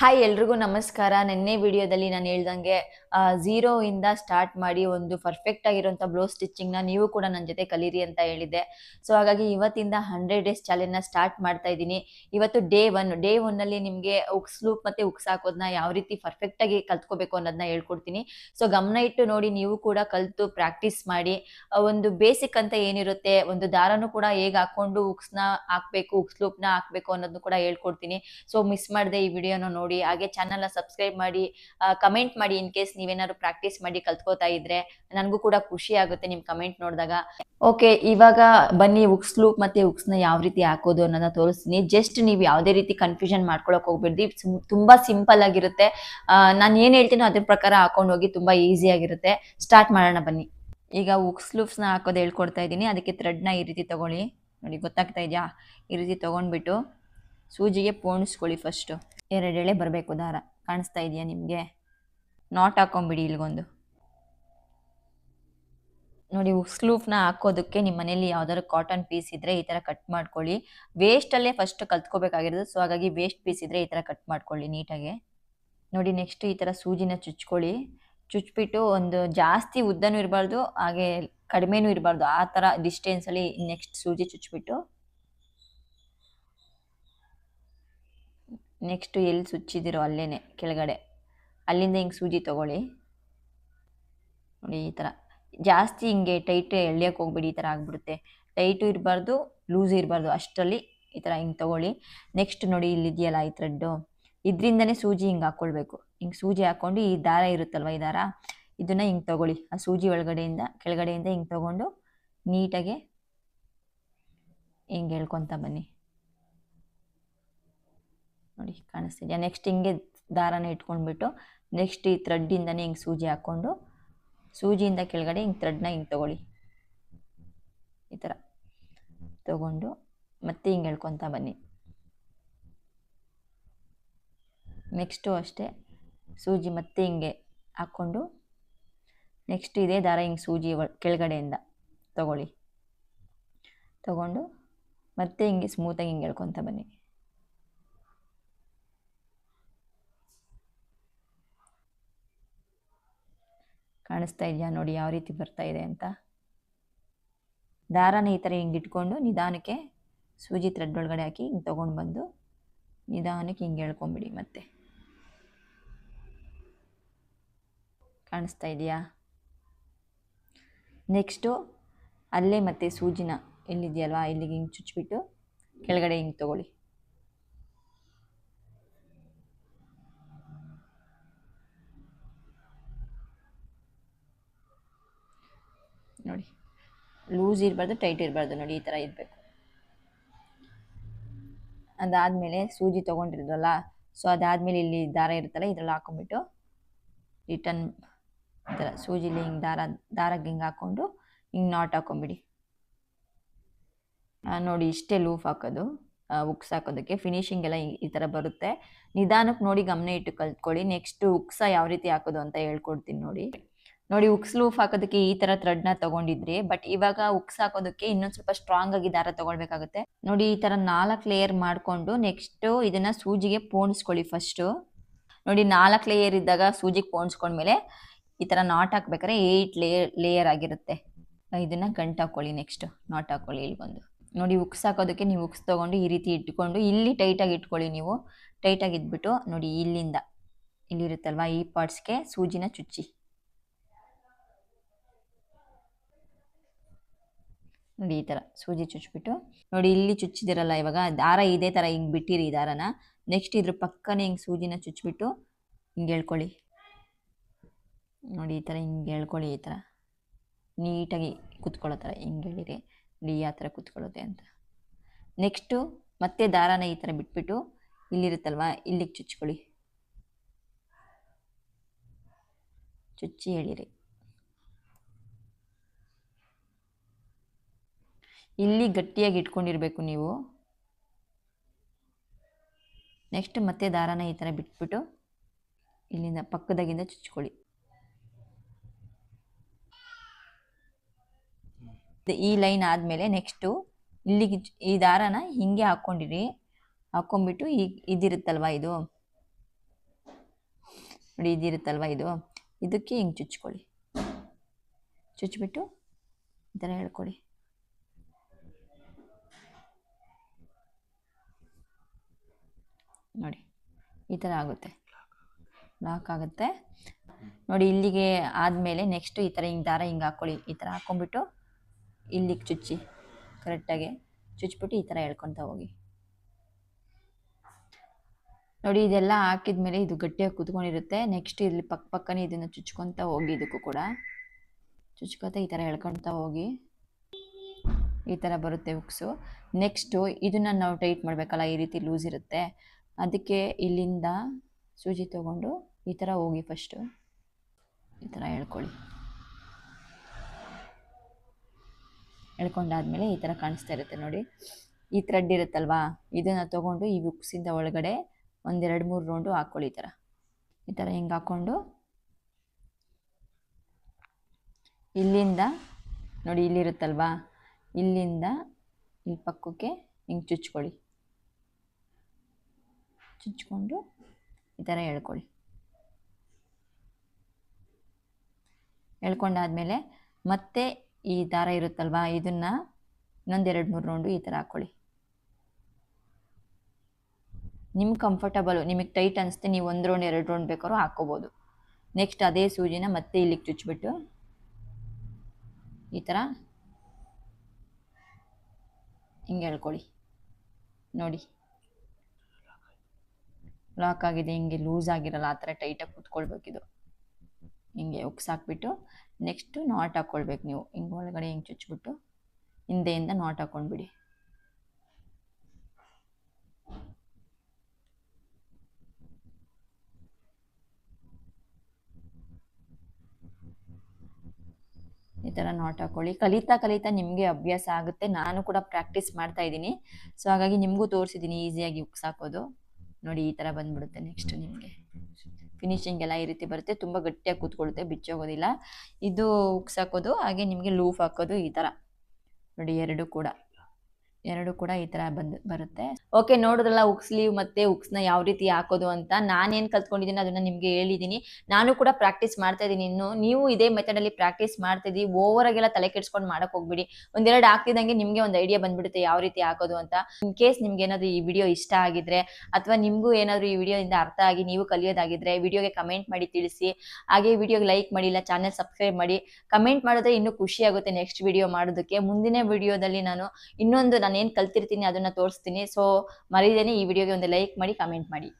Hi ಎಲ್ರಿಗೂ ನಮಸ್ಕಾರ. ನಿನ್ನೆ ವಿಡಿಯೋದಲ್ಲಿ ನಾನು ಹೇಳ್ದಂಗೆ ಇಂದ ಸ್ಟಾರ್ಟ್ ಮಾಡಿ ಒಂದು ಪರ್ಫೆಕ್ಟ್ ಆಗಿರುವಂಥ ಬ್ಲೌಸ್ ಸ್ಟಿಚಿಂಗ್ನ ನೀವು ಕೂಡ ನನ್ನ ಜೊತೆ ಕಲೀರಿ ಅಂತ ಹೇಳಿದ್ದೆ. ಸೊ ಹಾಗಾಗಿ ಇವತ್ತಿಂದ ಹಂಡ್ರೆಡ್ ಡೇಸ್ ಚಾಲೆಂಜ್ನ ಸ್ಟಾರ್ಟ್ ಮಾಡ್ತಾ ಇದ್ದೀನಿ. ಇವತ್ತು ಡೇ ಒನ್ ಡೇ ಒನ್ನಲ್ಲಿ ನಿಮಗೆ ಉಕ್ಸ್ ಲೂಪ್ ಮತ್ತು ಉಕ್ಸ್ ಹಾಕೋದನ್ನ ಯಾವ ರೀತಿ ಪರ್ಫೆಕ್ಟಾಗಿ ಕಲ್ತ್ಕೋಬೇಕು ಅನ್ನೋದನ್ನ ಹೇಳ್ಕೊಡ್ತೀನಿ. ಸೊ ಗಮನ ಇಟ್ಟು ನೋಡಿ ನೀವು ಕೂಡ ಕಲಿತು ಪ್ರಾಕ್ಟೀಸ್ ಮಾಡಿ ಒಂದು ಬೇಸಿಕ್ ಅಂತ ಏನಿರುತ್ತೆ, ಒಂದು ದಾರನೂ ಕೂಡ ಹೇಗೆ ಹಾಕೊಂಡು ಉಕ್ಸ್ನ ಹಾಕ್ಬೇಕು, ಉಕ್ಸ್ ಲೂಪ್ನ ಹಾಕ್ಬೇಕು ಅನ್ನೋದನ್ನು ಕೂಡ ಹೇಳ್ಕೊಡ್ತೀನಿ. ಸೊ ಮಿಸ್ ಮಾಡಿದೆ ಈ ವಿಡಿಯೋನ ನೋಡಿ. ಹಾಗೆ ಚಾನಲ್ನ ಸಬ್ಸ್ಕ್ರೈಬ್ ಮಾಡಿ ಕಮೆಂಟ್ ಮಾಡಿ ಇನ್ ಕೇಸ್ ನೀವೇನಾದ್ರು ಪ್ರಾಕ್ಟೀಸ್ ಮಾಡಿ ಕಲ್ತ್ಕೋತಾ ಇದ್ರೆ ನನಗೂ ಕೂಡ ಖುಷಿ ಆಗುತ್ತೆ ನಿಮ್ ಕಮೆಂಟ್ ನೋಡಿದಾಗ. ಓಕೆ ಇವಾಗ ಬನ್ನಿ ಉಕ್ಸ್ ಲೂಪ್ ಮತ್ತೆ ಉಕ್ಸ್ನ ಯಾವ ರೀತಿ ಹಾಕೋದು ಅನ್ನೋದನ್ನ ತೋರಿಸ್ತೀನಿ. ಜಸ್ಟ್ ನೀವು ಯಾವುದೇ ರೀತಿ ಕನ್ಫ್ಯೂಷನ್ ಮಾಡ್ಕೊಳಕ್ ಹೋಗ್ಬಿಡ್ದಿ ತುಂಬಾ ಸಿಂಪಲ್ ಆಗಿರುತ್ತೆ. ನಾನು ಏನ್ ಹೇಳ್ತೀನೋ ಅದ್ರ ಪ್ರಕಾರ ಹಾಕೊಂಡು ಹೋಗಿ ತುಂಬಾ ಈಸಿ ಆಗಿರುತ್ತೆ. ಸ್ಟಾರ್ಟ್ ಮಾಡೋಣ ಬನ್ನಿ. ಈಗ ಉಕ್ಸ್ನ ಹಾಕೋದು ಹೇಳ್ಕೊಡ್ತಾ ಇದ್ದೀನಿ. ಅದಕ್ಕೆ ಥ್ರೆಡ್ನ ಈ ರೀತಿ ತಗೊಳ್ಳಿ. ನೋಡಿ, ಗೊತ್ತಾಗ್ತಾ ಇದೆಯಾ? ಈ ರೀತಿ ತಗೊಂಡ್ಬಿಟ್ಟು ಸೂಜಿಗೆ ಪೋಣಿಸ್ಕೊಳ್ಳಿ ಫಸ್ಟು ಎರಡೆಳೆ ಬರಬೇಕು ದಾರ ಕಾಣಿಸ್ತಾ ಇದೆಯಾ ನಿಮಗೆ? ನಾಟ್ ಹಾಕೊಂಬಿಡಿ ಇಲ್ಗೊಂದು ನೋಡಿ ಸ್ಲೂಫ್ನ ಹಾಕೋದಕ್ಕೆ ನಿಮ್ಮ ಮನೇಲಿ ಯಾವ್ದಾದ್ರು ಕಾಟನ್ ಪೀಸ್ ಇದ್ರೆ ಈ ಥರ ಕಟ್ ಮಾಡ್ಕೊಳ್ಳಿ. ವೇಸ್ಟಲ್ಲೇ ಫಸ್ಟ್ ಕಲ್ತ್ಕೋಬೇಕಾಗಿರೋದು ಸೊ ಹಾಗಾಗಿ ವೇಸ್ಟ್ ಪೀಸ್ ಇದ್ರೆ ಈ ಥರ ಕಟ್ ಮಾಡ್ಕೊಳ್ಳಿ ನೀಟಾಗಿ. ನೋಡಿ ನೆಕ್ಸ್ಟ್ ಈ ಥರ ಸೂಜಿನ ಚುಚ್ಕೊಳ್ಳಿ. ಚುಚ್ಬಿಟ್ಟು ಒಂದು ಜಾಸ್ತಿ ಉದ್ದನೂ ಇರಬಾರ್ದು, ಹಾಗೆ ಕಡಿಮೆನೂ ಇರಬಾರ್ದು, ಆ ಥರ ಡಿಸ್ಟೆನ್ಸಲ್ಲಿ ನೆಕ್ಸ್ಟ್ ಸೂಜಿ ಚುಚ್ಬಿಟ್ಟು ನೆಕ್ಸ್ಟ್ ಎಲ್ಲಿ ಸುಚ್ಚಿದ್ದೀರೋ ಅಲ್ಲೇ ಕೆಳಗಡೆ. ಅಲ್ಲಿಂದ ಹಿಂಗೆ ಸೂಜಿ ತಗೊಳ್ಳಿ. ನೋಡಿ ಈ ಥರ ಜಾಸ್ತಿ ಹಿಂಗೆ ಟೈಟ್ ಎಳ್ಯೋಕ್ಕೆ ಹೋಗ್ಬಿಡಿ ಈ ಥರ ಆಗಿಬಿಡುತ್ತೆ. ಟೈಟು ಇರಬಾರ್ದು, ಲೂಸ್ ಇರಬಾರ್ದು. ಅಷ್ಟರಲ್ಲಿ ಈ ಥರ ಹಿಂಗೆ ತಗೊಳ್ಳಿ. ನೆಕ್ಸ್ಟ್ ನೋಡಿ ಇಲ್ಲಿದೆಯಲ್ಲ ಈ ಥ್ರೆಡ್ಡು ಇದರಿಂದನೇ ಸೂಜಿ ಹಿಂಗೆ ಹಾಕ್ಕೊಳ್ಬೇಕು ಹಿಂಗೆ ಸೂಜಿ ಹಾಕ್ಕೊಂಡು ಈ ದಾರ ಇರುತ್ತಲ್ವ ಈ ದಾರ? ಇದನ್ನು ಹಿಂಗೆ ತಗೊಳ್ಳಿ. ಆ ಸೂಜಿ ಒಳಗಡೆಯಿಂದ, ಕೆಳಗಡೆಯಿಂದ ಹಿಂಗೆ ತಗೊಂಡು ನೀಟಾಗೆ ಹಿಂಗೆ ಹೇಳ್ಕೊತ ಬನ್ನಿ. ನೋಡಿ ಕಾಣಿಸ್ತಿದೆಯಾ? ನೆಕ್ಸ್ಟ್ ಹಿಂಗೆ ದಾರನ ಇಟ್ಕೊಂಡ್ಬಿಟ್ಟು ನೆಕ್ಸ್ಟ್ ಈ ಥ್ರೆಡ್ಡಿಂದನೇ ಹಿಂಗೆ ಸೂಜಿ ಹಾಕ್ಕೊಂಡು, ಸೂಜಿಯಿಂದ ಕೆಳಗಡೆ ಹಿಂಗೆ ಥ್ರೆಡ್ನ ಹಿಂಗೆ ತಗೊಳ್ಳಿ. ಈ ಥರ ತೊಗೊಂಡು ಮತ್ತೆ ಹಿಂಗೆ ಎಳ್ಕೊತ ಬನ್ನಿ. ನೆಕ್ಸ್ಟು ಅಷ್ಟೇ ಸೂಜಿ ಮತ್ತೆ ಹಿಂಗೆ ಹಾಕ್ಕೊಂಡು ನೆಕ್ಸ್ಟ್ ಇದೇ ದಾರ ಹಿಂಗೆ ಸೂಜಿ ಕೆಳಗಡೆಯಿಂದ ತಗೊಳ್ಳಿ. ತೊಗೊಂಡು ಮತ್ತೆ ಹಿಂಗೆ ಸ್ಮೂತಾಗಿ ಹಿಂಗೆ ಎಳ್ಕೊತ ಬನ್ನಿ. ಕಾಣಿಸ್ತಾ ಇದೆಯಾ ನೋಡಿ, ಯಾವ ರೀತಿ ಬರ್ತಾ ಇದೆ ಅಂತ. ದಾರನ ಈ ಥರ ಹಿಂಗೆ ಇಟ್ಕೊಂಡು ನಿಧಾನಕ್ಕೆ ಸೂಜಿ ಥ್ರೆಡ್ ಒಳಗಡೆ ಹಾಕಿ ಹಿಂಗೆ ತೊಗೊಂಡು ಬಂದು ನಿಧಾನಕ್ಕೆ ಹಿಂಗೆ ಎಳ್ಕೊಂಬಿಡಿ ಮತ್ತೆ. ಕಾಣಿಸ್ತಾ ಇದೆಯಾ? ನೆಕ್ಸ್ಟು ಅಲ್ಲೇ ಮತ್ತೆ ಸೂಜಿನ ಎಲ್ಲಿದೆಯಲ್ವಾ, ಇಲ್ಲಿಗೆ ಹಿಂಗೆ ಚುಚ್ಚಿಬಿಟ್ಟು ಕೆಳಗಡೆ ಹಿಂಗೆ ತಗೊಳ್ಳಿ ನೋಡಿ ಲೂಸ್ ಇರಬಾರ್ದು, ಟೈಟ್ ಇರಬಾರ್ದು ನೋಡಿ, ಈ ಥರ ಇರಬೇಕು. ಅದಾದಮೇಲೆ ಸೂಜಿ ತೊಗೊಂಡಿರೋದಲ್ಲ ಸೊ ಅದಾದಮೇಲೆ ಇಲ್ಲಿ ದಾರ ಇರುತ್ತಲ್ಲ, ಇದ್ರಲ್ಲಿ ಹಾಕೊಂಡ್ಬಿಟ್ಟು ರಿಟರ್ನ್ ಈ ಥರ ಸೂಜಿಲಿ ಹಿಂಗೆ ದಾರ, ದಾರಕ್ಕೆ ಹಿಂಗೆ ಹಾಕ್ಕೊಂಡು ಹಿಂಗೆ ನಾಟ್ ಹಾಕೊಂಬಿಡಿ ನೋಡಿ, ಇಷ್ಟೇ ಲೂಫ್ ಹಾಕೋದು ಉಕ್ಸ್ ಹಾಕೋದಕ್ಕೆ. ಫಿನಿಶಿಂಗ್ ಎಲ್ಲ ಈ ಥರ ಬರುತ್ತೆ. ನಿಧಾನಕ್ಕೆ ನೋಡಿ ಗಮನ ಇಟ್ಟು ಕಲ್ತ್ಕೊಳ್ಳಿ. ನೆಕ್ಸ್ಟ್ ಉಕ್ಸ ಯಾವ ರೀತಿ ಹಾಕೋದು ಅಂತ ಹೇಳ್ಕೊಡ್ತೀನಿ ನೋಡಿ. ನೋಡಿ, ಉಕ್ಸ್ ಲೂಫ್ ಹಾಕೋದಕ್ಕೆ ಈ ತರ ಥ್ರೆಡ್ನ ತಗೊಂಡಿದ್ರಿ ಬಟ್ ಇವಾಗ ಉಕ್ಸ್ ಹಾಕೋದಕ್ಕೆ ಇನ್ನೊಂದ್ ಸ್ವಲ್ಪ ಸ್ಟ್ರಾಂಗ್ ಆಗಿ ದಾರ ತಗೊಳ್ಬೇಕಾಗುತ್ತೆ. ನೋಡಿ, ಈ ತರ ನಾಲ್ಕು ಲೇಯರ್ ಮಾಡ್ಕೊಂಡು ನೆಕ್ಸ್ಟ್ ಇದನ್ನ ಸೂಜಿಗೆ ಪೋಣಿಸ್ಕೊಳ್ಳಿ ಫಸ್ಟ್ ನೋಡಿ, ನಾಲ್ಕು ಲೇಯರ್ ಇದ್ದಾಗ ಸೂಜಿಗೆ ಪೋಣಿಸ್ಕೊಂಡ್ಮೇಲೆ ಈ ತರ ನಾಟ್ ಹಾಕ್ಬೇಕಾದ್ರೆ ಏಟ್ ಲೇಯರ್ ಲೇಯರ್ ಆಗಿರುತ್ತೆ. ಇದನ್ನ ಗಂಟು ಹಾಕೊಳ್ಳಿ ನೆಕ್ಸ್ಟ್ ನಾಟ್ ಹಾಕೊಳ್ಳಿ ಇಲ್ಲಿ ಬಂದು. ನೋಡಿ, ಉಕ್ಸ್ ಹಾಕೋದಕ್ಕೆ ನೀವು ಉಕ್ಸ್ ತಗೊಂಡು ಈ ರೀತಿ ಇಟ್ಕೊಂಡು, ಇಲ್ಲಿ ಟೈಟಾಗಿ ಇಟ್ಕೊಳ್ಳಿ ನೀವು. ಟೈಟಾಗಿ ಇದ್ಬಿಟ್ಟು ನೋಡಿ, ಇಲ್ಲಿಂದ, ಇಲ್ಲಿರುತ್ತಲ್ವಾ ಈ ಪಾರ್ಟ್ಸ್ಗೆ ಸೂಜಿನ ಚುಚ್ಚಿ. ನೋಡಿ ಈ ಥರ, ಸೂಜಿ ಚುಚ್ಬಿಟ್ಟು ನೋಡಿ ಇಲ್ಲಿ ಚುಚ್ಚಿದಿರಲ್ಲ ಇವಾಗ, ದಾರ ಇದೇ ಥರ ಹಿಂಗೆ ಬಿಟ್ಟಿರಿ ಈ ದಾರನ. ನೆಕ್ಸ್ಟ್ ಇದ್ರ ಪಕ್ಕನೇ ಹಿಂಗೆ ಸೂಜಿನ ಚುಚ್ಚಿಬಿಟ್ಟು ಹಿಂಗೆ ಹೇಳ್ಕೊಳ್ಳಿ. ನೋಡಿ ಈ ಥರ ಹಿಂಗೆ ಹೇಳ್ಕೊಳ್ಳಿ ಈ ಥರ. ನೀಟಾಗಿ ಕುತ್ಕೊಳ್ಳೋ ಥರ ಹಿಂಗೆ ಹೇಳಿರಿ. ನೋಡಿ ಯಾವ ಥರ ಕುತ್ಕೊಳ್ಳುತ್ತೆ ಅಂತ. ನೆಕ್ಸ್ಟು ಮತ್ತೆ ದಾರಾನ ಈ ಥರ ಬಿಟ್ಬಿಟ್ಟು ಇಲ್ಲಿರುತ್ತಲ್ವ, ಇಲ್ಲಿಗೆ ಚುಚ್ಕೊಳ್ಳಿ. ಚುಚ್ಚಿ ಹೇಳಿರಿ. ಇಲ್ಲಿ ಗಟ್ಟಿಯಾಗಿ ಇಟ್ಕೊಂಡಿರಬೇಕು ನೀವು. ನೆಕ್ಸ್ಟ್ ಮತ್ತೆ ದಾರಾನ ಈ ಥರ ಬಿಟ್ಬಿಟ್ಟು ಇಲ್ಲಿಂದ ಪಕ್ಕದಾಗಿಂದ ಚುಚ್ಕೊಳ್ಳಿ. ಈ ಲೈನ್ ಆದಮೇಲೆ ನೆಕ್ಸ್ಟು ಇಲ್ಲಿಗೆ ಈ ದಾರನ ಹಿಂಗೆ ಹಾಕ್ಕೊಂಡಿರಿ. ಹಾಕ್ಕೊಂಬಿಟ್ಟು ಈ ಇದಿರುತ್ತಲ್ವ ಇದು? ನೋಡಿ ಇದಿರುತ್ತಲ್ವ ಇದು? ಇದಕ್ಕೆ ಹಿಂಗೆ ಚುಚ್ಕೊಳ್ಳಿ. ಚುಚ್ಚಿಬಿಟ್ಟು ಈ ಥರ ಹೇಳ್ಕೊಳ್ಳಿ. ನೋಡಿ, ಈ ಥರ ಆಗುತ್ತೆ. ಲಾಕ್ ಆಗುತ್ತೆ. ನೋಡಿ, ಇಲ್ಲಿಗೆ ಆದಮೇಲೆ ನೆಕ್ಸ್ಟು ಈ ಥರ ಹಿಂಗೆ ದಾರ ಹಿಂಗೆ ಹಾಕ್ಕೊಳ್ಳಿ ಈ ಥರ ಹಾಕ್ಕೊಂಬಿಟ್ಟು ಇಲ್ಲಿಗೆ ಚುಚ್ಚಿ ಕರೆಕ್ಟಾಗಿ ಚುಚ್ಬಿಟ್ಟು ಈ ಥರ ಎಳ್ಕೊತ ಹೋಗಿ. ನೋಡಿ, ಇದೆಲ್ಲ ಹಾಕಿದ್ಮೇಲೆ ಇದು ಗಟ್ಟಿಯಾಗಿ ಕುತ್ಕೊಂಡಿರುತ್ತೆ. ನೆಕ್ಸ್ಟ್ ಇಲ್ಲಿ ಪಕ್ಕ ಪಕ್ಕನೇ ಇದನ್ನು ಚುಚ್ಕೊತ ಹೋಗಿ ಇದಕ್ಕೂ ಕೂಡ. ಚುಚ್ಕೊತ ಈ ಥರ ಎಳ್ಕೊತ ಹೋಗಿ. ಈ ಥರ ಬರುತ್ತೆ ಉಕ್ಸು. ನೆಕ್ಸ್ಟು ಇದನ್ನು ನಾವು ಟೈಟ್ ಮಾಡಬೇಕಲ್ಲ, ಈ ರೀತಿ ಲೂಸ್ ಇರುತ್ತೆ. ಅದಕ್ಕೆ ಇಲ್ಲಿಂದ ಸೂಜಿ ತಗೊಂಡು ಈ ಥರ ಹೋಗಿ ಫಸ್ಟು. ಈ ಥರ ಎಳ್ಕೊಳ್ಳಿ ಎಳ್ಕೊಂಡಾದ್ಮೇಲೆ ಈ ಥರ ಕಾಣಿಸ್ತಾ ಇರುತ್ತೆ ನೋಡಿ. ಈ ಥ್ರೆಡ್ ಇರುತ್ತಲ್ವಾ? ಇದನ್ನು ತೊಗೊಂಡು ಈ ಬುಕ್ಸಿಂದ ಒಳಗಡೆ ಒಂದೆರಡು ಮೂರು ರೌಂಡು ಹಾಕ್ಕೊಳ್ಳಿ ಈ ಥರ. ಈ ಥರ ಹಿಂಗೆ ಹಾಕ್ಕೊಂಡು. ಇಲ್ಲಿಂದ ನೋಡಿ ಇಲ್ಲಿರುತ್ತಲ್ವಾ? ಇಲ್ಲಿಂದ ಇಲ್ಲಿ ಪಕ್ಕಕ್ಕೆ ಹಿಂಗೆ ಚುಚ್ಕೊಳ್ಳಿ. ಚುಚ್ಕೊಂಡು ಈ ಥರ ಎಳ್ಕೊಳ್ಳಿ. ಎಳ್ಕೊಂಡಾದ್ಮೇಲೆ ಮತ್ತೆ ಈ ದಾರ ಇರುತ್ತಲ್ವಾ, ಇದನ್ನು ಇನ್ನೊಂದೆರಡು ಮೂರು ರೌಂಡು ಈ ಥರ ಹಾಕ್ಕೊಳ್ಳಿ ನಿಮ್ಗೆ ಕಂಫರ್ಟಬಲು ನಿಮಗೆ ಟೈಟ್ ಅನಿಸುತ್ತೆ ನೀವು ಒಂದು ರೌಂಡ್ ಎರಡು ರೌಂಡ್ ಬೇಕಾದ್ರೂ ಹಾಕ್ಕೋಬೋದು. ನೆಕ್ಸ್ಟ್ ಅದೇ ಸೂಜಿನ ಮತ್ತೆ ಇಲ್ಲಿಗೆ ಚುಚ್ಚಿಬಿಟ್ಟು ಈ ಥರ ಹಿಂಗೆ ಹೇಳ್ಕೊಳ್ಳಿ ನೋಡಿ. ಲಾಕ್ ಆಗಿದೆ, ಹಿಂಗೆ ಲೂಸ್ ಆಗಿರಲ್ಲ, ಆ ಥರ ಟೈಟಾಗಿ ಕುತ್ಕೊಳ್ಬೇಕಿದು ಹಿಂಗೆ ಉಕ್ಸಾಕ್ಬಿಟ್ಟು ನೆಕ್ಸ್ಟು ನಾಟ್ ಹಾಕ್ಕೊಳ್ಬೇಕು ನೀವು. ಹಿಂಗೆ ಒಳಗಡೆ ಹಿಂಗೆ ಚುಚ್ಚಿಬಿಟ್ಟು ಹಿಂದೆಯಿಂದ ನಾಟ್ ಹಾಕ್ಕೊಂಡ್ಬಿಡಿ ಈ ಥರ ನಾಟ್ ಹಾಕ್ಕೊಳ್ಳಿ ಕಲಿತಾ ಕಲಿತಾ ನಿಮಗೆ ಅಭ್ಯಾಸ ಆಗುತ್ತೆ. ನಾನು ಕೂಡ ಪ್ರಾಕ್ಟೀಸ್ ಮಾಡ್ತಾ ಇದ್ದೀನಿ. ಸೊ ಹಾಗಾಗಿ ನಿಮಗೂ ತೋರಿಸಿದ್ದೀನಿ ಈಸಿಯಾಗಿ ಉಕ್ಸ್ ಹಾಕೋದು. ನೋಡಿ ಈ ಥರ ಬಂದ್ಬಿಡುತ್ತೆ ನೆಕ್ಸ್ಟ್ ನಿಮಗೆ. ಫಿನಿಶಿಂಗ್ ಎಲ್ಲ ಈ ರೀತಿ ಬರುತ್ತೆ. ತುಂಬ ಗಟ್ಟಿಯಾಗಿ ಕೂತ್ಕೊಳ್ಳುತ್ತೆ ಬಿಚ್ಚೋಗೋದಿಲ್ಲ. ಇದು ಉಕ್ಸಾಕೋದು ಹಾಗೆ ನಿಮಗೆ ಲೂಫ್ ಹಾಕೋದು ಈ ಥರ ನೋಡಿ ಎರಡು ಕೂಡ. ಎರಡು ಕೂಡ ಈ ತರ ಬಂದು, ಬರುತ್ತೆ. ಓಕೆ, ನೋಡಿದ್ರಲ್ಲ ಉಕ್ಸ್ ಸ್ಲೀವ್ ಮತ್ತೆ ಉಕ್ಸ್ನ ಯಾವ ರೀತಿ ಹಾಕೋದು ಅಂತ. ನಾನೇನು ಕಲ್ತ್ಕೊಂಡಿದ್ದೀನಿ ಅದನ್ನ ನಿಮಗೆ ಹೇಳಿದೀನಿ ನಾನು ಕೂಡ ಪ್ರಾಕ್ಟೀಸ್ ಮಾಡ್ತಾ ಇದ್ದೀನಿ ಇನ್ನು. ನೀವು ಇದೇ ಮೆಥಡಲ್ಲಿ ಪ್ರಾಕ್ಟೀಸ್ ಮಾಡ್ತಾ ಇದ್ದೀವಿ ಓವರಾಗೆಲ್ಲ ತಲೆ ಕೆಡ್ಸ್ಕೊಂಡು ಮಾಡಕ್ ಹೋಗ್ಬಿಡಿ. ಒಂದೆರಡು ಹಾಕ್ತಿದ್ದಂಗೆ ನಿಮಗೆ ಒಂದು ಐಡಿಯಾ ಬಂದ್ಬಿಡುತ್ತೆ ಯಾವ ರೀತಿ ಹಾಕೋದು ಅಂತ. ಇನ್ ಕೇಸ್ ನಿಮ್ಗೆ ಏನಾದರೂ ಈ ವಿಡಿಯೋ ಇಷ್ಟ ಆಗಿದ್ರೆ, ಅಥವಾ ನಿಮ್ಗೂ ಏನಾದರೂ ಈ ವಿಡಿಯೋದಿಂದ ಅರ್ಥ ಆಗಿ ನೀವು ಕಲಿಯೋದಾಗಿದ್ರೆ ವಿಡಿಯೋಗೆ ಕಮೆಂಟ್ ಮಾಡಿ ತಿಳಿಸಿ. ಹಾಗೆ ವಿಡಿಯೋಗೆ ಲೈಕ್ ಮಾಡಿ, ಇಲ್ಲ ಚಾನೆಲ್ ಸಬ್ಸ್ಕ್ರೈಬ್ ಮಾಡಿ. ಕಮೆಂಟ್ ಮಾಡಿದ್ರೆ ಇನ್ನೂ ಖುಷಿ ಆಗುತ್ತೆ ನೆಕ್ಸ್ಟ್ ವಿಡಿಯೋ ಮಾಡೋದಕ್ಕೆ. ಮುಂದಿನ ವಿಡಿಯೋದಲ್ಲಿ ನಾನು ಇನ್ನೊಂದು ನಾನು ಏನು ಕಲ್ತಿರ್ತೀನಿ ಅದನ್ನ ತೋರಿಸ್ತೀನಿ. ಸೊ ಮರೀದೇನೆ ಈ ವಿಡಿಯೋಗೆ ಒಂದು ಲೈಕ್ ಮಾಡಿ ಕಮೆಂಟ್ ಮಾಡಿ.